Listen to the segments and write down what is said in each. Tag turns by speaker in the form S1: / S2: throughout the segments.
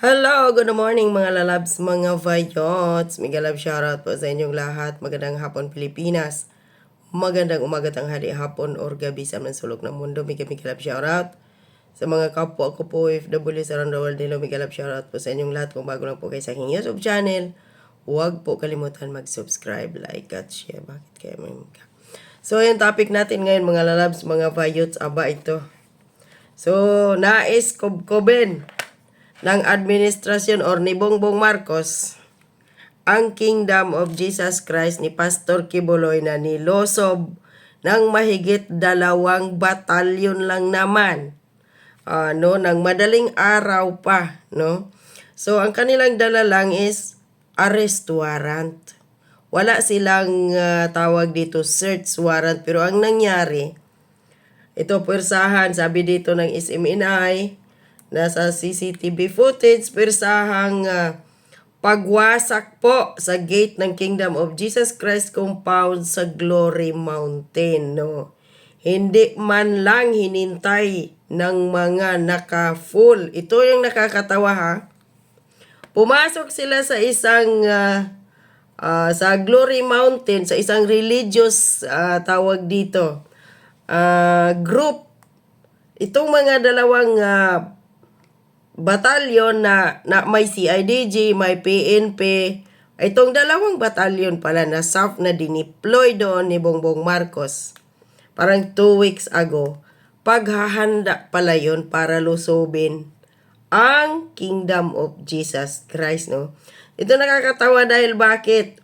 S1: Hello, good morning mga lalabs, mga vayots. Mega love shoutout po sa inyong lahat. Magandang hapon Pilipinas. Magandang umaga tanghali hapon or gabi sa mga sulok ng mundo. Love shoutout. Sa mga kapwa ko po OFW sa around the world nila, mega love shoutout po sa inyong lahat. Kung bago lang po kayo sa aking YouTube channel, huwag po kalimutan mag-subscribe, like, at share. Bakit kaya may mga? So, yung topic natin ngayon mga lalabs, mga vayots, aba ito. So, nais kubkuben ng administrasyon or ni Bongbong Marcos ang Kingdom of Jesus Christ ni Pastor Kibuloy na nilosob ng mahigit dalawang batalyon lang naman. Ano, ng madaling araw pa, no? So, ang kanilang dala lang is arrest warrant. Wala silang ah, tawag dito search warrant pero ang nangyari, ito pwersahan, sabi dito ng SMNI, nasa CCTV footage, pwersahang ah, pagwasak po sa gate ng Kingdom of Jesus Christ compound sa Glory Mountain. No? Hindi man lang hinintay ng mga naka-full. Ito yung nakakatawa ha. Pumasok sila sa isang ah, ah, sa Glory Mountain, sa isang religious ah, tawag dito, ah, group. Itong mga dalawang ah, batalyon na, na may CIDG, may PNP, itong dalawang batalyon pala na SAF na dineploy doon ni Bongbong Marcos parang two weeks ago, paghahanda pala yon para lusobin ang Kingdom of Jesus Christ, no? Ito nakakatawa dahil bakit?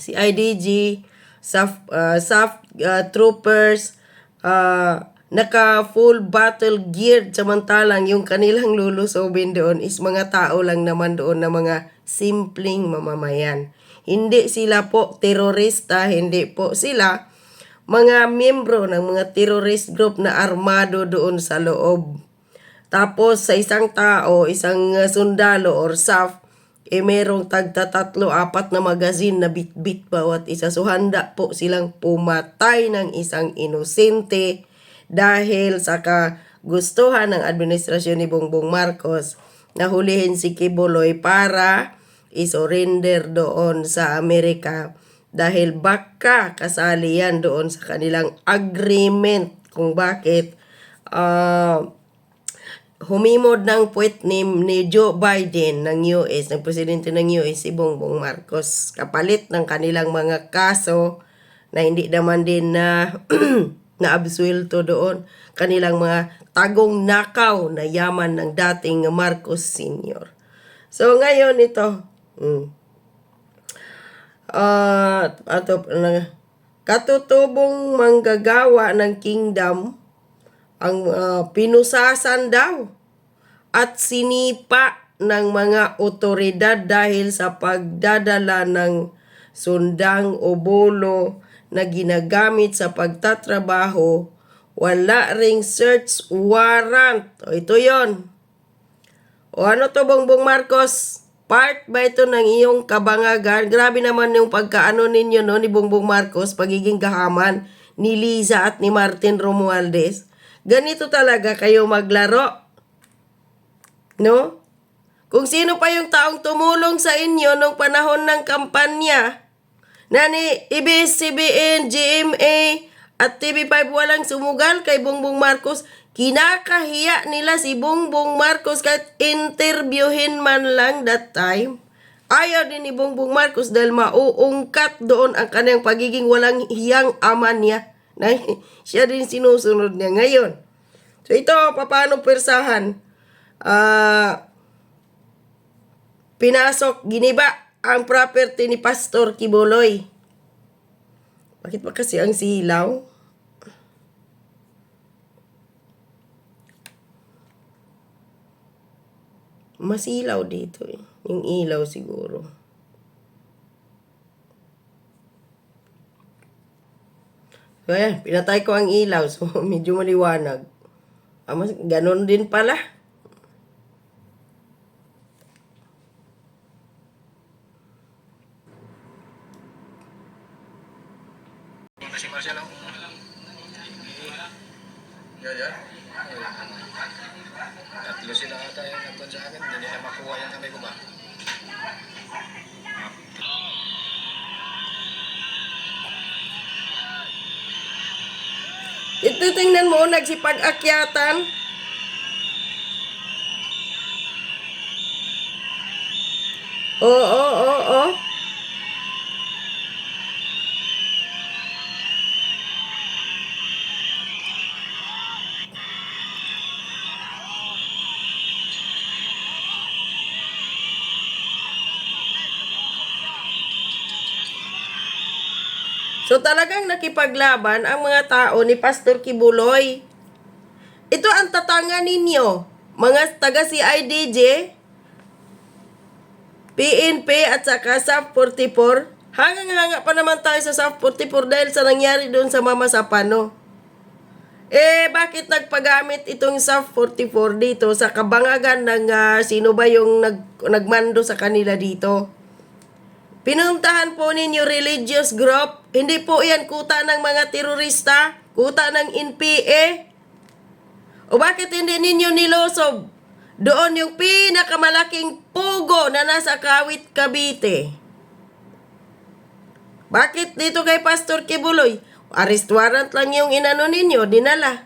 S1: Si IDG, SAF, uh, SAF uh, troopers, uh, naka full battle geared samantalang yung kanilang lulusobin doon is mga tao lang naman doon na mga simpleng mamamayan. Hindi sila po terorista, hindi po sila mga miyembro ng mga terrorist group na armado doon sa loob. Tapos sa isang tao, isang uh, sundalo or SAF, eh merong tagta tatlo, apat na magazine na bit-bit bawat isa. So handa po silang pumatay ng isang inosente dahil sa kagustuhan ng administrasyon ni Bongbong Marcos na hulihin si Kibuloy para isurrender doon sa Amerika. Dahil baka kasali yan doon sa kanilang agreement kung bakit uh, humimod ng puwet ni, ni Joe Biden ng US, ng presidente ng US, si Bongbong Marcos, kapalit ng kanilang mga kaso na hindi naman din na naabsuelto doon kanilang mga tagong nakaw na yaman ng dating Marcos Sr. So ngayon ito, mm, uh, ato na katutubong manggagawa ng kingdom ang uh, pinusasan daw at sinipa ng mga otoridad dahil sa pagdadala ng sundang o bolo na ginagamit sa pagtatrabaho, wala ring search warrant. O ito yon. O ano to Bongbong Marcos? Part ba ito ng iyong kabangagan? Grabe naman yung pagkaano ninyo no, ni Bongbong Marcos, pagiging gahaman ni Liza at ni Martin Romualdez. Ganito talaga kayo maglaro. No? Kung sino pa yung taong tumulong sa inyo nung panahon ng kampanya, na ni ABS-CBN, GMA, at TV5 walang sumugal kay Bongbong Marcos, kinakahiya nila si Bongbong Marcos kahit interviewin man lang that time. Ayaw din ni Bongbong Marcos dahil mauungkat doon ang kanyang pagiging walang hiyang ama niya. Na siya din sinusunod niya ngayon. So ito, paano persahan? Ah... pinasok, giniba ang property ni Pastor Kibuloy. Bakit ba kasi ang silaw? Masilaw dito eh. Yung ilaw siguro. So ayan, pinatay ko ang ilaw. So medyo maliwanag. Ah, mas, ganun din pala.
S2: Si Marcel ang Yan, yan. Tatlo sila ata yung nagkon sa akin, hindi nila makuha yan sabi ko ba?
S1: Ito tingnan mo, nagsipag-akyatan. Oo. So talagang nakipaglaban ang mga tao ni Pastor Kibuloy. Ito ang tatanga ninyo, mga taga CIDJ, PNP at saka SAP 44. Hangang-hanga pa naman tayo sa SAP 44 dahil sa nangyari doon sa Mama Sapano. Eh, bakit nagpagamit itong SAP 44 dito sa kabangagan ng ah, sino ba yung nag, nagmando sa kanila dito? Pinuntahan po ninyo religious group. Hindi po yan kuta ng mga terorista, kuta ng NPA. O bakit hindi ninyo nilosob? Doon yung pinakamalaking pugo na nasa Kawit, Cavite. Bakit dito kay Pastor Kibuloy? Arrest warrant lang yung inano ninyo, dinala.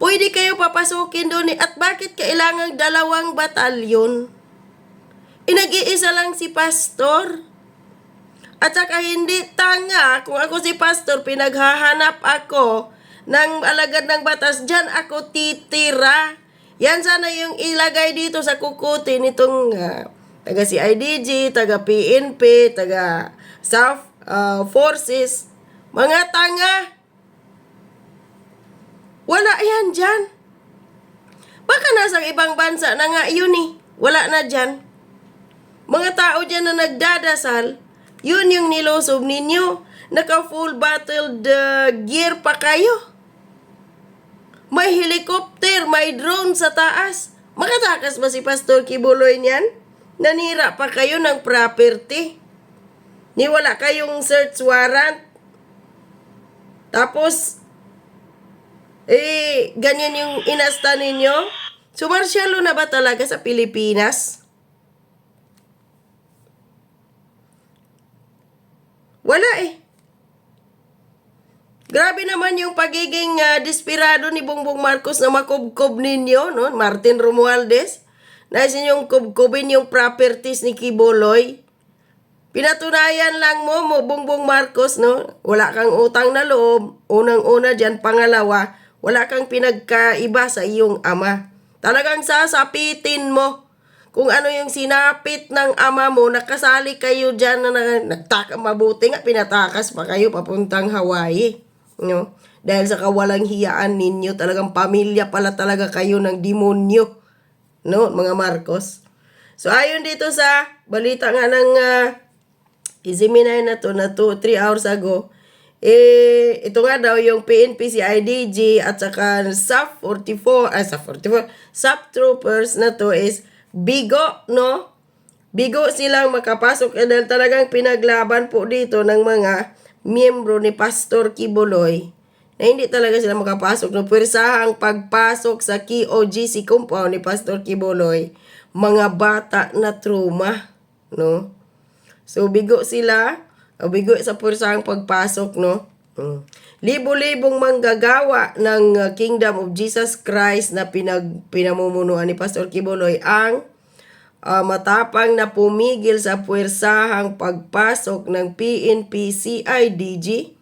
S1: Pwede kayo papasukin doon eh. At bakit kailangang dalawang batalyon? Inag-iisa lang si Pastor. At saka hindi tanga, kung ako si pastor, pinaghahanap ako ng alagad ng batas, dyan ako titira. Yan sana yung ilagay dito sa kukuti nitong ah, taga CIDG, taga PNP, taga South ah, Forces. Mga tanga. Wala yan dyan. Baka nasa ibang bansa na nga yun eh. Wala na dyan. Mga tao dyan na nagdadasal, yun yung nilosob ninyo. Naka full battled uh, gear pa kayo. May helicopter, may drone sa taas. Makatakas ba si Pastor Kibuloy niyan? Nanira pa kayo ng property. Ni wala kayong search warrant. Tapos, eh, ganyan yung inasta ninyo? Sumarsyalo na ba talaga sa Pilipinas? Wala eh. Grabe naman yung pagiging ah, desperado ni Bongbong Marcos na makubkob ninyo, no? Martin Romualdez. Nais ninyong kubkubin yung properties ni Kiboloy. Pinatunayan lang mo, mo Bongbong Marcos, no? Wala kang utang na loob. Unang-una dyan, pangalawa, wala kang pinagkaiba sa iyong ama. Talagang sasapitin mo kung ano yung sinapit ng ama mo, nakasali kayo dyan na, na nagtaka, mabuti nga, pinatakas pa kayo papuntang Hawaii. No? Dahil sa kawalang hiyaan ninyo, talagang pamilya pala talaga kayo ng demonyo. No, mga Marcos. So, ayon dito sa balita nga ng uh, Iziminay na to, na to, 3 hours ago, eh, ito nga daw yung PNP, CIDG, at saka SAP 44, ay SAP 44, SAP troopers na to is bigo, no? Bigo silang makapasok eh, dahil talagang pinaglaban po dito ng mga miyembro ni Pastor Kibuloy na hindi talaga sila makapasok. No? Pwersahang pagpasok sa KOGC compound ni Pastor Kibuloy, mga bata na trauma, no? So, bigo sila, bigo sa pursahang pagpasok, no? Mm. Libo-libong manggagawa ng uh, Kingdom of Jesus Christ na pinag, pinamumunuan ni Pastor Kibuloy ang uh, matapang na pumigil sa puwersahang pagpasok ng PNP CIDG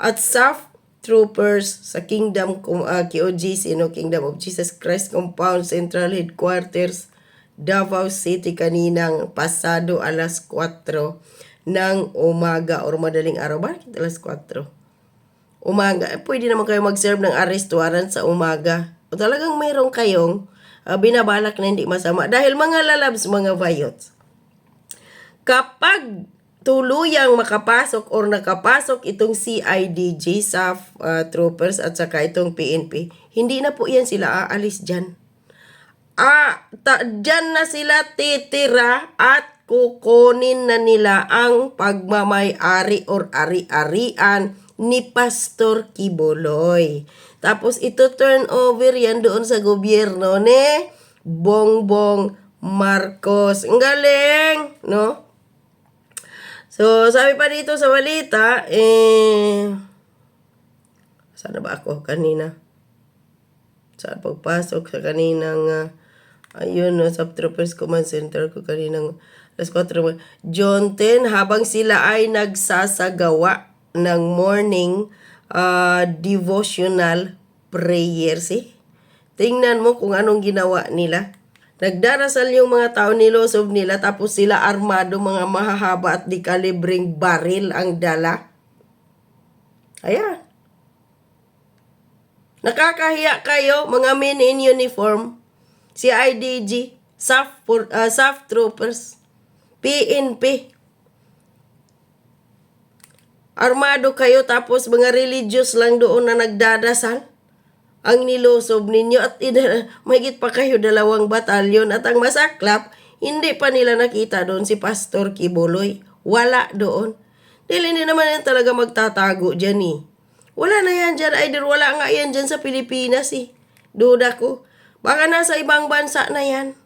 S1: at SAF troopers sa Kingdom uh, KOGC, no? Kingdom of Jesus Christ Compound Central Headquarters Davao City kaninang pasado alas 4 ng umaga or madaling araw. Bakit alas 4? Umaga. Eh, pwede naman kayo mag-serve ng arrest warrant sa umaga. O talagang mayroon kayong uh, binabalak na hindi masama. Dahil mga lalabs, mga vayots. Kapag tuluyang makapasok or nakapasok itong CIDG sa uh, troopers at saka itong PNP, hindi na po yan sila aalis dyan ah, ta, dyan na sila titira at kukunin na nila ang pagmamay-ari or ari-arian ni Pastor Kiboloy. Tapos ito turn over yan doon sa gobyerno ni Bongbong Marcos. Ang galing, no? So, sabi pa dito sa balita, eh, sana ba ako kanina? Sa pagpasok sa kaninang, ah, ayun, no, sa Troopers Command Center ko kaninang alas 4. mo- John 10, habang sila ay nagsasagawa ng morning ah, devotional prayers, eh. Tingnan mo kung anong ginawa nila. Nagdarasal yung mga tao nilosob nila tapos sila armado mga mahahaba at di kalibreng baril ang dala. Ayan. Nakakahiya kayo mga men in uniform. Si IDG, SAF, uh, SAF troopers, PNP. Armado kayo tapos mga religious lang doon na nagdadasal ang nilosob ninyo at ina- mahigit pa kayo dalawang batalyon at ang masaklap, hindi pa nila nakita doon si Pastor Kibuloy. Wala doon. Dahil hindi naman yan talaga magtatago dyan eh. Wala na yan dyan, either wala nga yan dyan sa Pilipinas eh. Duda ko. Baka nasa ibang bansa na yan.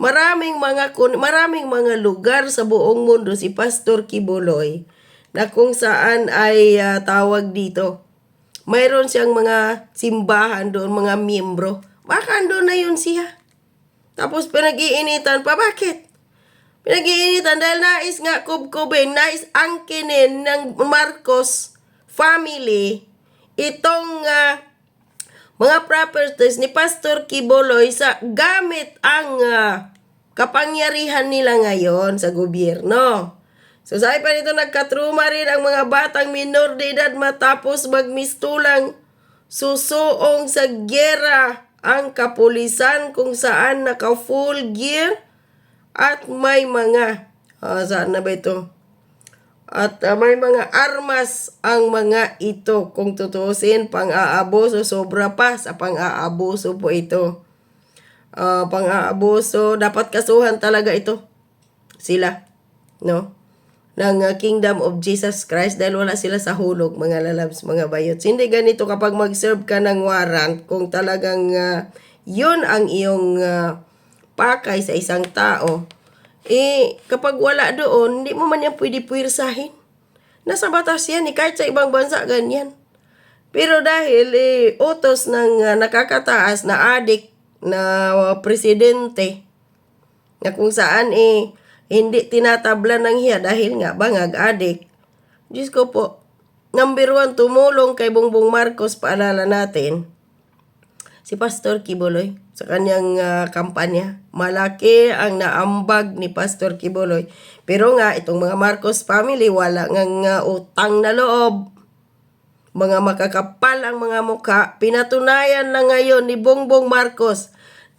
S1: Maraming mga maraming mga lugar sa buong mundo si Pastor Kibuloy na kung saan ay ah, tawag dito mayroon siyang mga simbahan doon, mga miyembro. Baka andun na yun siya. Tapos pinag-iinitan pa. Bakit? Pinag-iinitan dahil nais nga kubkubin, nais angkinin ng Marcos family itong ah, mga properties ni Pastor Kiboloy sa gamit ang ah, kapangyarihan nila ngayon sa gobyerno. So sabi pa nito, nagkatruma rin ang mga batang minor de edad matapos magmistulang susuong sa gera ang kapulisan kung saan naka full gear at may mga ah, saan na ba ito? At ah, may mga armas ang mga ito. Kung tutusin, pang-aabuso, sobra pa sa pang-aabuso po ito. Ah, pang-aabuso, dapat kasuhan talaga ito. Sila, no? ng uh, Kingdom of Jesus Christ dahil wala sila sa hulog, mga lalabs, mga bayots. Hindi ganito kapag mag-serve ka ng warrant kung talagang uh, yun ang iyong uh, pakay sa isang tao. Eh, kapag wala doon, hindi mo man yan pwede puwirsahin. Nasa batas yan, eh, kahit sa ibang bansa, ganyan. Pero dahil eh, utos ng uh, nakakataas na adik na uh, presidente, na kung saan eh, hindi tinatabla ng hiya dahil nga bangag adik. Diyos ko po, number one, tumulong kay Bongbong Marcos, paalala natin, si Pastor Kibuloy sa kanyang ah, kampanya. Malaki ang naambag ni Pastor Kibuloy. Pero nga, itong mga Marcos family, wala ngang ah, utang na loob. Mga makakapal ang mga mukha, pinatunayan na ngayon ni Bongbong Marcos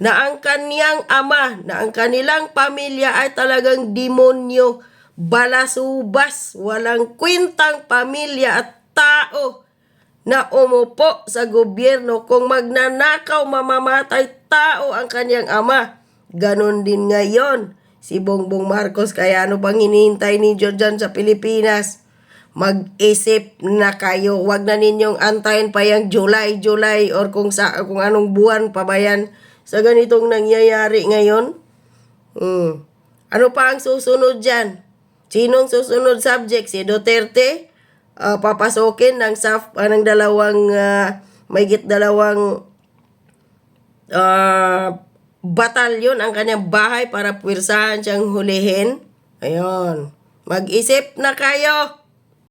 S1: na ang kaniyang ama, na ang kanilang pamilya ay talagang demonyo, balasubas, walang kwintang pamilya at tao na umupo sa gobyerno kung magnanakaw mamamatay tao ang kanyang ama. Ganon din ngayon si Bongbong Marcos kaya ano bang hinihintay ninyo dyan sa Pilipinas? Mag-isip na kayo. Huwag na ninyong antayin pa yung July, July or kung sa kung anong buwan pa ba yan sa ganitong nangyayari ngayon. Hmm. Ano pa ang susunod dyan? Sinong susunod subject? Si Duterte? Ah, papasokin ng saf ah, ng dalawang uh, mayigit dalawang ah, batalyon ang kanyang bahay para puwersahan siyang hulihin. Ayun. Mag-isip na kayo.